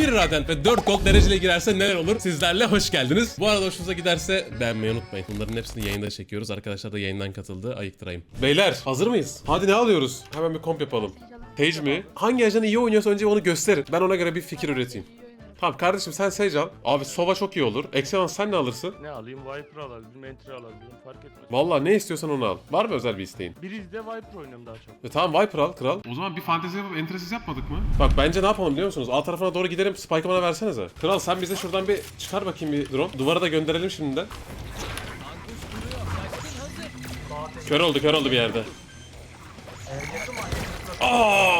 1 radent ve 4 gold dereceyle girerse neler olur? Sizlerle hoş geldiniz. Bu arada hoşunuza giderse beğenmeyi unutmayın. Bunların hepsini yayında çekiyoruz. Arkadaşlar da yayından katıldı. Ayıktırayım. Beyler hazır mıyız? Hadi ne alıyoruz? Hemen bir komp yapalım. Sage mi? Hangi ajan iyi oynuyorsa önce onu gösterin. Ben ona göre bir fikir üreteyim. Tamam kardeşim sen Sage al. Abi Sova çok iyi olur. Excellence sen ne alırsın? Ne alayım? Viper alabilirim, Entry alabilirim. Fark etmez. Vallahi ne istiyorsan onu al. Var mı özel bir isteğin? Brizde Viper oynuyorum daha çok. E tamam Viper al kral. O zaman bir fantezi yapıp entresiz yapmadık mı? Bak bence ne yapalım biliyor musunuz? A tarafına doğru gidelim. Spike'ı bana versenize. Kral sen bize şuradan bir çıkar bakayım bir drone. Duvara da gönderelim şimdiden. Kör oldu kör oldu bir yerde. Aa!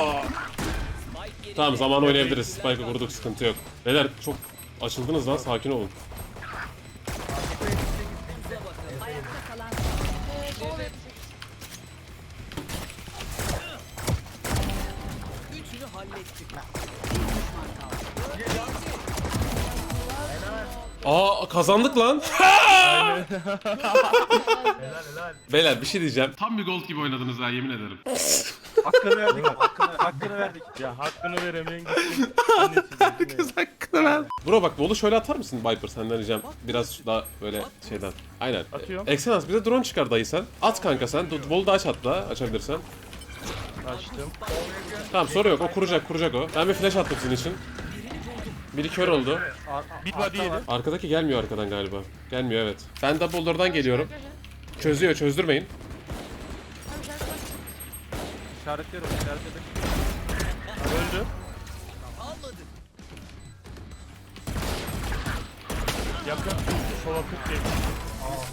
Tamam zaman oynayabiliriz. Spike'ı vurduk sıkıntı yok. Beyler çok açıldınız lan sakin olun. Aa kazandık lan. Beyler bir şey diyeceğim. Tam bir gold gibi oynadınız ha yemin ederim. Hakkını verdik. Hakkını, hakkını verdik. Ya hakkını veremeyen gitsin. Annesi hakkını ver. Bro bak Vol'u şöyle atar mısın Viper senden ricam. Biraz daha böyle şeyden. Aynen. Atıyorum. Excellence bize drone çıkar dayı sen. At kanka sen. Vol'u da aç hatta açabilirsen. Açtım. Tamam soru yok o kuracak kuracak o. Ben bir flash attım sizin için. Biri kör oldu. Bir body yedi. Arkadaki gelmiyor arkadan galiba. Gelmiyor evet. Ben double door'dan geliyorum. Çözüyor çözdürmeyin. İşaretliyorum, işaretledim. Öldü. Yakın. Sola 40 geçti.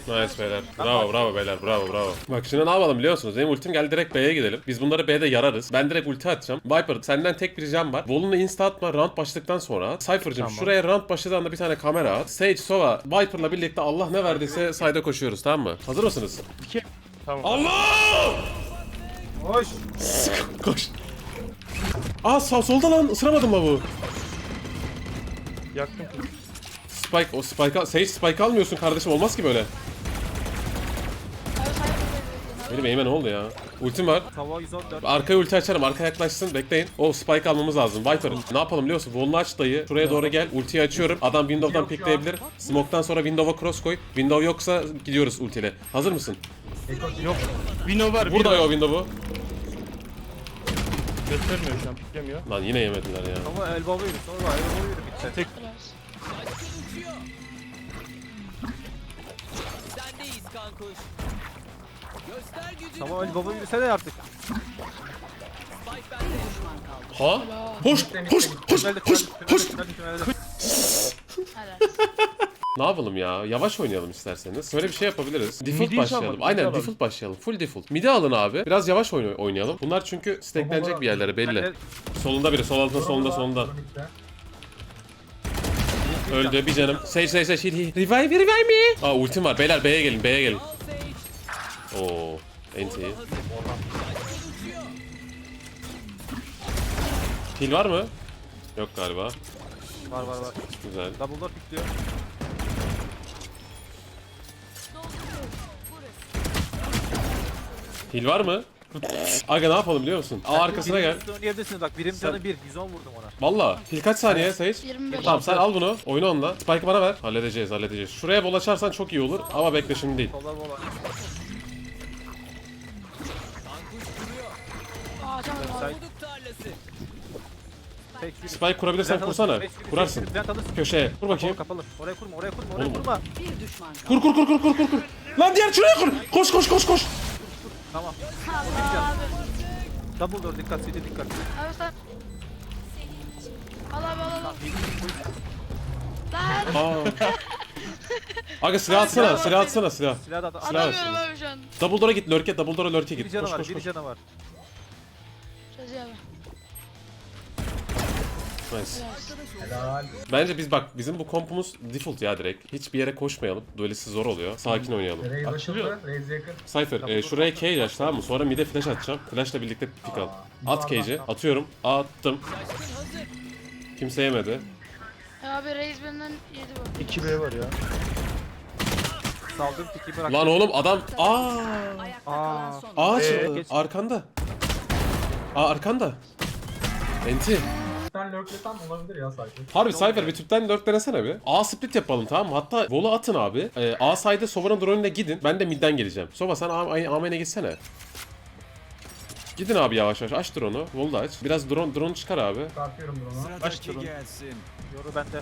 Nice beyler. Bravo bravo beyler bravo bravo. Bak şimdi ne yapalım biliyor musunuz? Benim ultim geldi direkt B'ye gidelim. Biz bunları B'de yararız. Ben direkt ulti atacağım. Viper senden tek bir ricam var. Volunu insta atma round başladıktan sonra at. Cypher'cım Tamam. şuraya round başladığı anda bir tane kamera at. Sage, Sova, Viper'la birlikte Allah ne verdiyse sayda koşuyoruz tamam mı? Hazır mısınız? Dike. Tamam. Allah! Hoş. Koş. Aa sağ solda lan ısıramadım lavuğu. Yaktım. Spike o Spike al- Sage Spike almıyorsun kardeşim olmaz ki böyle. Benim eğime ne oldu ya? Ultim var. Tava 114. Arkaya ulti açarım. Arka yaklaşsın. Bekleyin. O spike almamız lazım. Viper ne yapalım biliyor musun? Volunu aç dayı. Şuraya doğru gel. Ultiyi açıyorum. Adam window'dan pickleyebilir. Smoke'tan sonra window'a cross koy. Window yoksa gidiyoruz ultiyle. Hazır mısın? Yok. Vino var. Burada Vino. o window'u. Göstermiyor şu an. Piklemiyor. Lan yine yemediler ya. Elbow'u yürü, sonra yürü bitti. Tek. Sendeyiz kankuş. Göster gücünü. Tava elbow'u yürüsene artık. Ha? Hoş! Hoş! Hoş! Hoş! Hoş! tünelde. Ne yapalım ya? Yavaş oynayalım isterseniz. Şöyle bir şey yapabiliriz. Default Midi başlayalım. çalalım, Aynen alalım. default başlayalım. Full default. Midi alın abi. Biraz yavaş oyna- oynayalım. Bunlar çünkü stacklenecek bir yerlere belli. Solunda biri. Sol altında solunda solunda. Öldü bir canım. Sage sage sage. Revive revive me. Aa ultim var. Beyler B'ye gelin B'ye gelin. Oo. Enti. Heal var mı? Yok galiba. Var var var. Güzel. Double door pikliyor. Heal var mı? Aga ne yapalım biliyor musun? Aa arkasına gel. Birim oynayabilirsiniz bak. Birim Sen- canı 1. 110 vurdum ona. Valla. Heal kaç saniye Sage? 25. Tamam sen al bunu. Oyna onunla. Spike'ı bana ver. Halledeceğiz halledeceğiz. Şuraya bol açarsan çok iyi olur. Ama bekle şimdi değil. Sola bola. Aa tamam. Sen Buduk tarlası. tek yürü. Spike kurabilirsen kursana. Kurarsın. Köşeye. Kur bakayım. Kapalı. Oraya kurma, oraya kurma, oraya Oğlum. kurma. Bir. Kur kur kur kur kur kur kur. Lan diğer şuraya kur. Koş koş koş koş. Tamam. Allah abi. Double door dikkat, CD dikkat. Abi sen. Al abi al al. al. Lan. Aa. Aga silah atsana, silah atsana silah. Silah da Silah Alamıyorum atsana. abi şu an. Double door'a git, lurk'e, double door'a lurk'e Bir git. canı Koş var, koş bir koş. canı var. Nice. Bence biz bak bizim bu kompumuz default ya direkt. Hiçbir yere koşmayalım. Duelisi zor oluyor. Sakin oynayalım. Raze açıldı. Raze yakın. Cypher e, şuraya cage aç tamam mı? Sonra mid'e flash atacağım. Flash'la birlikte pick al. At cage'i. Atıyorum. Attım. Kimse yemedi. Ya abi Reis benden yedi bu. 2B var ya. Saldım tiki bırak. Lan oğlum adam... Aa! Aa. Aa Ee, geç. Arkanda. Aa arkanda. Enti. Tüpten lurklesem olabilir ya sadece. Harbi Cypher bir tüpten lurk denesene bir. A split yapalım tamam mı? Hatta Vol'u atın abi. Ee, A side'e Sova'nın drone'ine gidin. Ben de midden geleceğim. Sova sen A, A, A main'e gitsene. Gidin abi yavaş yavaş. Aç drone'u. Vol'u da aç. Biraz drone, drone çıkar abi. Çıkartıyorum drone'u. Baş durun. Yoru bende.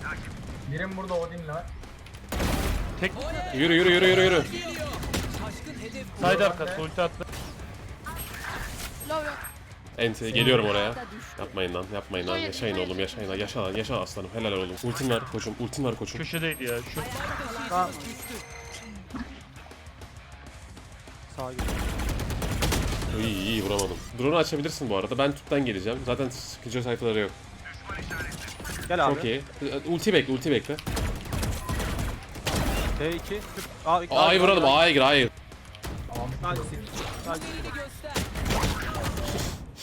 Birim burada Odin'le. Yürü yürü yürü yürü yürü. Side arkası ulti attı. Love ya. Ente geliyorum oraya. Yapmayın lan yapmayın lan. Yaşayın oğlum yaşayın lan. Yaşa lan yaşa aslanım. Helal oğlum. Ultin var koçum. Ultin var koçum. Köşedeydi ya. Şu Sağ. Sağa. İyi iyi vuramadım. Drone'u açabilirsin bu arada. Ben tüpten geleceğim. Zaten sıkıcı sayfaları yok. Gel abi. Çok iyi. Ulti bekle ulti bekle. T2. Tüp. A'yı vuralım A'ya gir A'ya gir. Sağ git.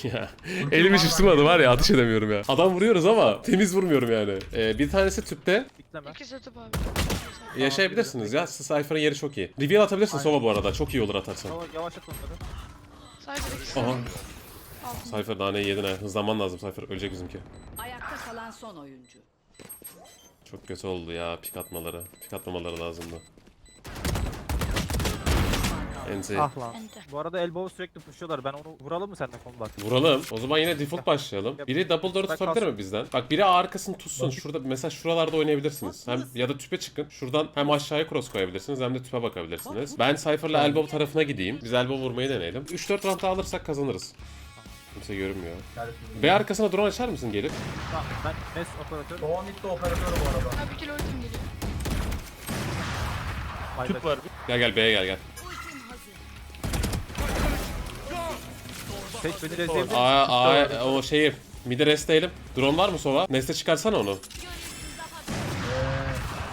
Ya elim hiç üstüme adı var ya ateş edemiyorum ya. Adam vuruyoruz ama temiz vurmuyorum yani. Ee, bir tanesi tüpte Bitleme. İki setup abi. yaşayabilirsiniz ya. Cypher'ın yeri çok iyi. Reveal atabilirsin Sova bu arada. Çok iyi olur atarsan. Yavaş- onları. İkisi. Aha. Altın. Cypher daha ne yedin ha. Hızlanman lazım Cypher. Ölecek bizimki. Ayakta kalan son oyuncu. Çok kötü oldu ya pik atmaları. Pik atmamaları lazımdı. Enzi. Ah lan. Ente. Bu arada elbow sürekli pushuyorlar. Ben onu vuralım mı seninle combat? Vuralım. O zaman yine default başlayalım. Biri double door'u tutabilir mi bizden? Bak biri arkasını tutsun. Şurada mesela şuralarda oynayabilirsiniz. Hem ya da tüpe çıkın. Şuradan hem aşağıya cross koyabilirsiniz hem de tüpe bakabilirsiniz. Ben Cypher'la elbow tarafına gideyim. Biz elbow vurmayı deneyelim. 3-4 round daha alırsak kazanırız. Kimse görünmüyor. B arkasına drone açar mısın gelip? Tamam ben mes operatör. Doğu midde operatör bu arada. Ha bir kilo ultim geliyor. tüp var. Gel gel B'ye gel gel. Tek beni rezil A, A, o şeyi mid'e restleyelim. Drone var mı Sova? Neste çıkarsana onu.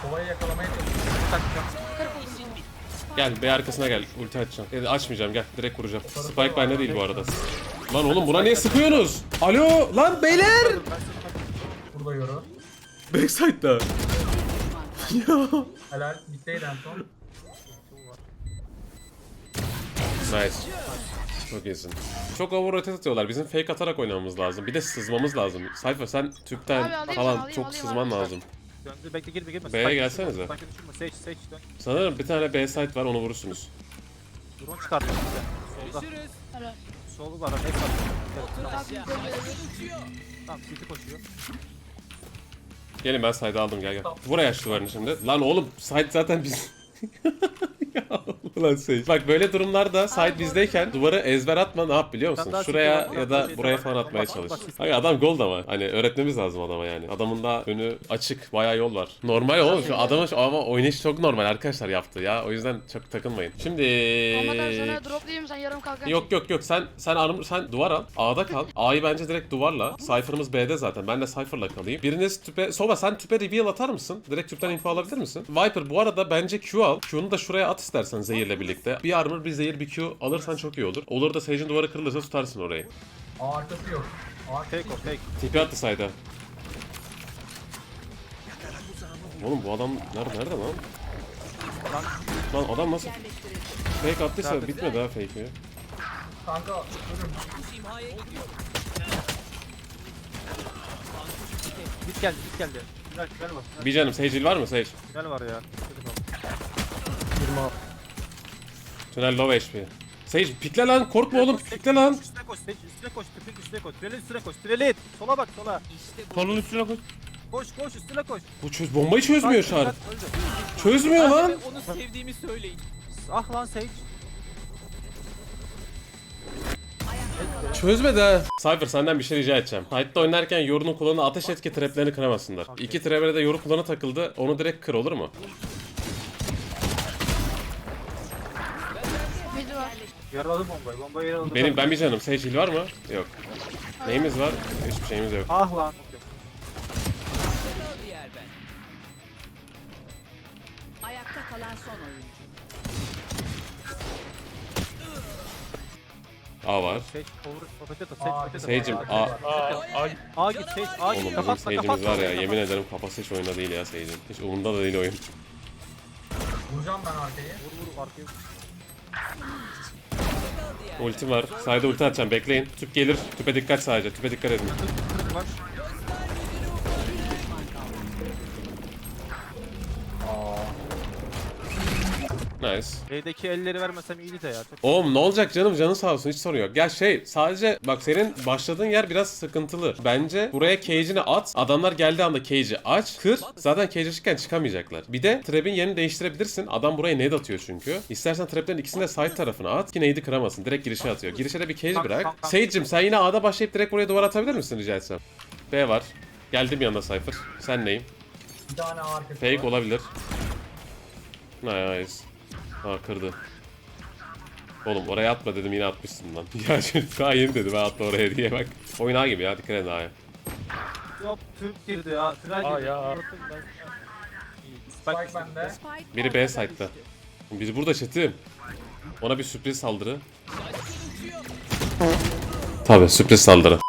Kovayı yakalamaya çalışıyorum. Oldum sana. Gel B arkasına gel. Ulti açacağım. Ya da açmayacağım gel. Direkt vuracağım. Spike bende değil bu arada. Lan oğlum buna niye sıkıyorsunuz? Alo lan beyler. Burada yoru. Backside'da. Helal. Middeydi en son. Nice. Çok iyisin. Çok over rotate atıyorlar. Bizim fake atarak oynamamız lazım. Bir de sızmamız lazım. Sayfa sen tüpten Abi alayım falan alayım, çok alayım, sızman alayım. lazım. Döndü bekle girme girme. B'ye gelsenize. Sanki düşürme. Seç seç dön. Sanırım bir tane B site var onu vurursunuz. Drone çıkarttı bize. Solda. Solu var. Ne var? Tamam City koşuyor. Gelin ben site aldım gel gel. Vur ayaş duvarını şimdi. Lan oğlum site zaten biz... ya ulan şey. Bak böyle durumlarda site bizdeyken duvarı ezber atma ne yap biliyor musun? Şuraya ya da buraya falan atmaya çalış. Hayır adam gold ama hani öğretmemiz lazım adama yani. Adamın da önü açık bayağı yol var. Normal oğlum şu adamın şu ama oynayış çok normal arkadaşlar yaptı ya. O yüzden çok takılmayın. Şimdi Olmadan sana droplayayım sen yarım kalkan. Yok yok yok sen sen armor sen duvar al. A'da kal. A'yı bence direkt duvarla. Cypher'ımız B'de zaten. Ben de Cypher'la kalayım. Biriniz tüpe Sova sen tüpe reveal atar mısın? Direkt tüpten info alabilir misin? Viper bu arada bence Q al. Q'nu da şuraya at istersen zehirle birlikte. Bir armor bir zehir bir Q alırsan çok iyi olur. Olur da Sage'in duvarı kırılırsa tutarsın orayı. A arkası yok. A Take o take. TP attı sayda. Oğlum bu adam nerede nerede lan? Lan adam nasıl fake attıysa bitmedi ha fake'i. Kanka ölüm. Git geldi git geldi. Güzel güzel var. Bir canım Sage var mı Sage? Güzel var ya. Tünel low HP. Sage pikle lan korkma oğlum pikle lan. Üstüne koş, Sage, üstüne koş, tüpün üstüne koş. Tünelin üstüne koş, tünelin. Sola bak sola. Kolun üstüne koy. Koş koş üstüne koş. Bu çöz bombayı çözmüyor şar. öldü. Çözmüyor lan. Onu sevdiğimi söyleyin. Ah lan Sage. Çözmedi ha. Cypher senden bir şey rica edeceğim. Fight'ta oynarken yorunun kulağına ateş etki traplerini kıramasınlar. İki trap'e de yoru kulağına takıldı. Onu direkt kır olur mu? Yaraladı bombayı, bombayı yaraladı. Benim ben bir canım. Sage heal var mı? Yok. Neyimiz var? Hiçbir şeyimiz yok. Ah lan. Ayakta kalan son oyuncu. A var. Potato. Sage'im Aa, A. Aa. A git Sage, A Oğlum git. bizim Kapatma, Sage'imiz kapatma. var ya yemin ederim kafası hiç oyunda değil ya Sage'in. Hiç umurunda da değil oyun. Vuracağım ben arkayı. Vur vur arkaya. Ultim var. Sayda ulti atacağım bekleyin. Tüp gelir. Tüpe dikkat sadece. Tüpe dikkat edin. Nice. B'deki elleri vermesem iyiydi de ya. Çok Oğlum ne olacak canım canın sağ olsun hiç sorun yok. Gel şey sadece bak senin başladığın yer biraz sıkıntılı. Bence buraya cage'ini at. Adamlar geldiği anda cage'i aç. Kır. Zaten cage açıkken çıkamayacaklar. Bir de trap'in yerini değiştirebilirsin. Adam buraya nade atıyor çünkü. İstersen trap'lerin ikisini de side tarafına at ki nade'i kıramasın. Direkt girişe atıyor. Girişe de bir cage bırak. Sage'cim sen yine A'da başlayıp direkt buraya duvar atabilir misin rica etsem? B var. Geldim yanına Cypher. Sen neyim? Bir tane Fake olabilir. Nice. Ha kırdı. Oğlum oraya atma dedim yine atmışsın lan. ya şimdi daha yeni dedim ben atma oraya diye bak. Oyun A gibi ya dikkat edin A'ya. Yok Türk girdi ya. Aa girdi. ya. Spike bende. Biri B site'da. Biz burada chatim. Ona bir sürpriz saldırı. Tabi sürpriz saldırı.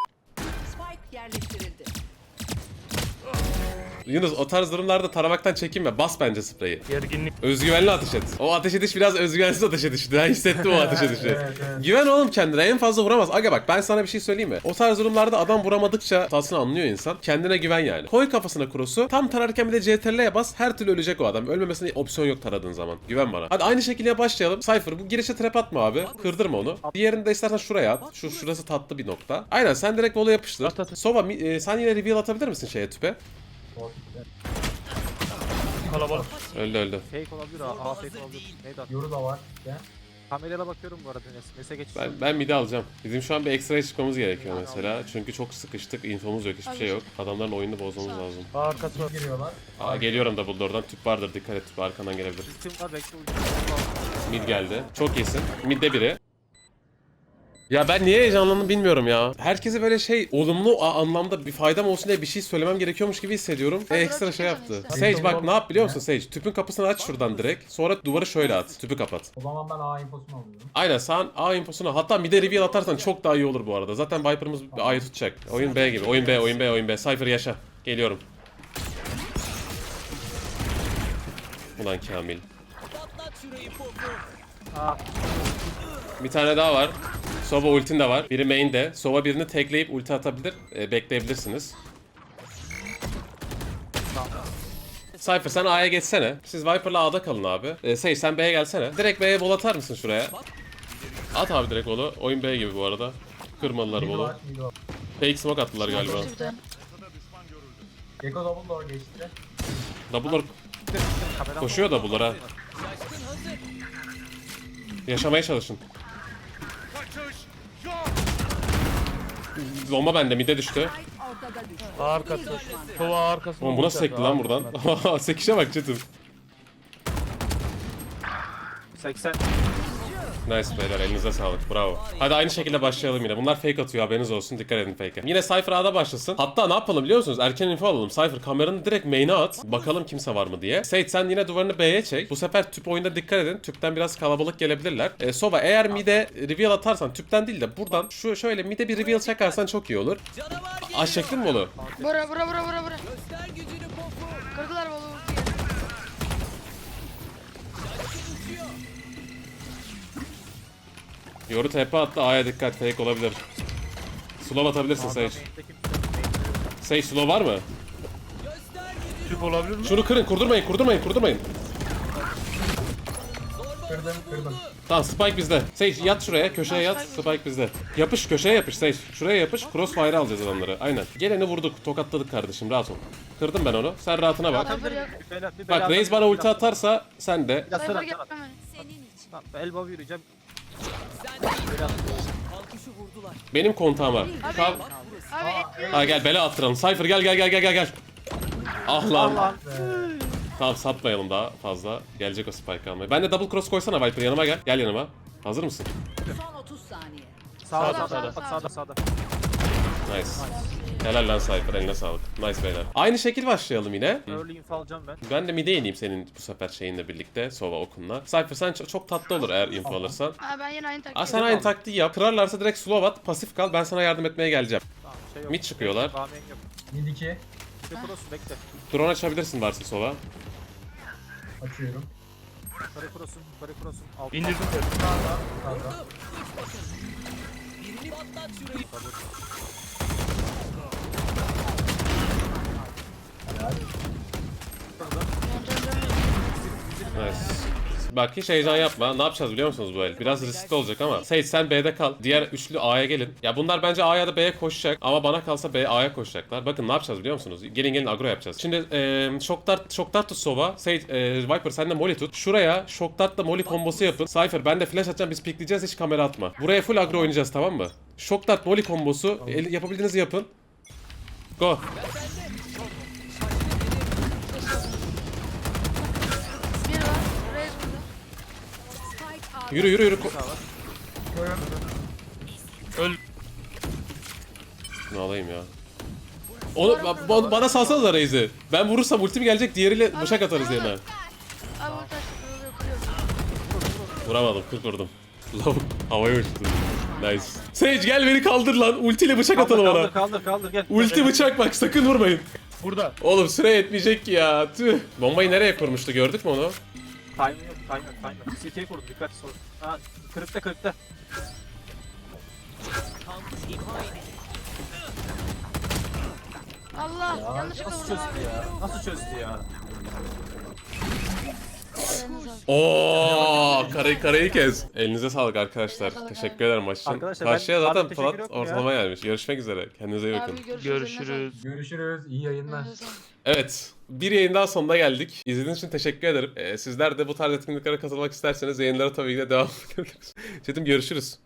Yunus o tarz durumlarda taramaktan çekinme. Bas bence spreyi. Gerginlik. Özgüvenli ateş et. O ateş ediş biraz özgüvensiz ateş edişti. Ben hissettim o ateş edişi. Evet, evet. Güven oğlum kendine en fazla vuramaz. Aga bak ben sana bir şey söyleyeyim mi? O tarz durumlarda adam vuramadıkça hatasını anlıyor insan. Kendine güven yani. Koy kafasına cross'u. Tam tararken bir de CTRL'ye bas. Her türlü ölecek o adam. Ölmemesine opsiyon yok taradığın zaman. Güven bana. Hadi aynı şekilde başlayalım. Cypher bu girişe trap atma abi. Kırdırma onu. Diğerini de istersen şuraya at. Şu şurası tatlı bir nokta. Aynen sen direkt vola yapıştır. Sova e, sen yine reveal atabilir misin şeye tüpe? Kalabalık. Öldü öldü. Fake olabilir ha. A fake olabilir. Neydi Yoru da var. Gel. Kamerayla bakıyorum bu arada. Nes- Nese geçiş. Ben, ben midi alacağım. Bizim şu an bir ekstra çıkmamız gerekiyor mesela. Çünkü çok sıkıştık. Infomuz yok. Hiçbir şey yok. Adamların oyununu bozmamız lazım. Arkası var. Giriyorlar. Aa, geliyorum da Dumbledore'dan. Tüp vardır. Dikkat et. Tüp arkandan gelebilir. Ultim var bekle. Mid geldi. Çok iyisin. Mid'de biri. Ya ben niye heyecanlandım bilmiyorum ya. Herkese böyle şey olumlu a- anlamda bir faydam olsun diye bir şey söylemem gerekiyormuş gibi hissediyorum. E, ekstra şey yaptı. Sage bak ne yap biliyor musun Sage? Tüpün kapısını aç şuradan direkt. Sonra duvarı şöyle at. Tüpü kapat. O zaman ben A infosunu alıyorum. Aynen sen A infosunu hatta mid'e reveal atarsan çok daha iyi olur bu arada. Zaten Viper'ımız A'yı tutacak. Oyun B gibi. Oyun B, oyun B, oyun B. Cypher yaşa. Geliyorum. Ulan Kamil. Aa. Bir tane daha var. Sova ultin de var. Biri main'de. Sova birini tekleyip ulti atabilir. E, bekleyebilirsiniz. Cypher sen A'ya geçsene. Siz Viper'la A'da kalın abi. E, Sage sen B'ye gelsene. Direkt B'ye bol atar mısın şuraya? At abi direkt bolu. Oyun B gibi bu arada. Kırmalılar bolu. Fake smoke attılar galiba. Gecko double door geçti. Double'lar Kameradan koşuyor da bunlar ha. Yaşamaya çalışın. Bomba bende mide düştü. Arkası. Sova arkası. Oğlum bu nasıl sekti lan buradan? Sekişe bak çetim. 80. Nice beyler elinize sağlık bravo. Hadi aynı şekilde başlayalım yine. Bunlar fake atıyor haberiniz olsun dikkat edin fake'e. Yine Cypher A'da başlasın. Hatta ne yapalım biliyor musunuz? Erken info alalım. Cypher kameranı direkt main'e at. Bakalım kimse var mı diye. Sage sen yine duvarını B'ye çek. Bu sefer tüp oyunda dikkat edin. Tüpten biraz kalabalık gelebilirler. E, Sova eğer mid'e reveal atarsan tüpten değil de buradan şu şöyle mid'e bir reveal çakarsan çok iyi olur. Aç çektin mi onu? Bura bura bura bura bura. Kırdılar bolu Yoru TP attı A'ya dikkat fake olabilir. Slow atabilirsin Sage. Sage slow var mı? Tüp olabilir mi? Şunu kırın kurdurmayın kurdurmayın kurdurmayın. Kırdım kırdım. Tamam Spike bizde. Sage yat şuraya köşeye yat Spike bizde. Yapış köşeye yapış Sage. Şuraya yapış crossfire alacağız adamları. Aynen. Geleni vurduk tokatladık kardeşim rahat ol. Kırdım ben onu. Sen rahatına bak. Bak Reis bana ulti atarsa sen de. Ya Cypher sıra gel sıra. hemen. Tamam, elbow yürüyeceğim. Benim kontağıma. Kal. Abi Ha gel bela attıralım. Cypher gel gel gel gel gel gel. Ah lan. Tamam satmayalım daha fazla. Gelecek o Spike almaya. Ben de double cross koysana Viper yanıma gel. Gel yanıma. Hazır mısın? Son 30 saniye. Sağda Sağda, sağda sağda. Nice. Helal lan Cypher eline sağlık. Nice beyler. Aynı şekil başlayalım yine. Early info alacağım ben. Ben de mid'e ineyim senin bu sefer şeyinle birlikte. Sova okunla. Cypher sen çok, çok tatlı olur eğer info alırsan. Aa, ben yine aynı taktiği. Aa sen aynı taktiği yap. Kırarlarsa direkt slow at. Pasif kal. Ben sana yardım etmeye geleceğim. Tamam, şey yok. Mid çıkıyorlar. Ramen yok. Mid 2. Bir cross bekle. Drone açabilirsin varsa Sova. Açıyorum. Yukarı cross'un, yukarı cross'un. Altı. İndirdim. Sağda. Sağda. Helal. Nice. Bak hiç heyecan yapma. Ne yapacağız biliyor musunuz bu el? Biraz riskli olacak ama. Sage sen B'de kal. Diğer üçlü A'ya gelin. Ya bunlar bence A'ya da B'ye koşacak. Ama bana kalsa B A'ya koşacaklar. Bakın ne yapacağız biliyor musunuz? Gelin gelin agro yapacağız. Şimdi eee şok dart, şok dart tut Sova. Sage, eee, Viper sen de Molly tut. Şuraya şok dartla Molly kombosu yapın. Cypher ben de flash atacağım biz pikleyeceğiz hiç kamera atma. Buraya full agro oynayacağız tamam mı? Şok dart Molly kombosu. El, yapabildiğinizi yapın. Go. Yürü yürü yürü. Ko- Öl. Ne alayım ya. Onu ba- ba- bana salsanız Reis'i. Ben vurursam ultim gelecek diğeriyle bıçak atarız yerine. Abi kırılıyor. Vuramadım, kırk vurdum. Lavuk havaya uçtu. Nice. Sage gel beni kaldır lan. Ultiyle bıçak Kaldır atalım ona. kaldır kaldır kaldır gel. Ulti bıçak bak sakın vurmayın. Burada. Oğlum süre yetmeyecek ki ya. Tüh. Bombayı nereye kurmuştu gördük mü onu? Time yok time yok time yok. Dikkat sor. Ha kırıkta kırıkta. Allah yanlışlıkla Nasıl vurdum çözdü abi. ya? Nasıl çözdü ya? Oo, karayı karayı kez. Elinize sağlık arkadaşlar. Teşekkür ederim maç için. Arkadaşlar ben- Karşıya abi zaten teşekkür Plat yok ya. ortalama gelmiş. Görüşmek üzere. Kendinize iyi bakın. Abi görüşürüz. Görüşürüz. İyi yayınlar. Evet. Bir yayın daha sonuna geldik. İzlediğiniz için teşekkür ederim. Ee, sizler de bu tarz etkinliklere katılmak isterseniz yayınlara tabii ki de devam edebiliriz. Çetim görüşürüz.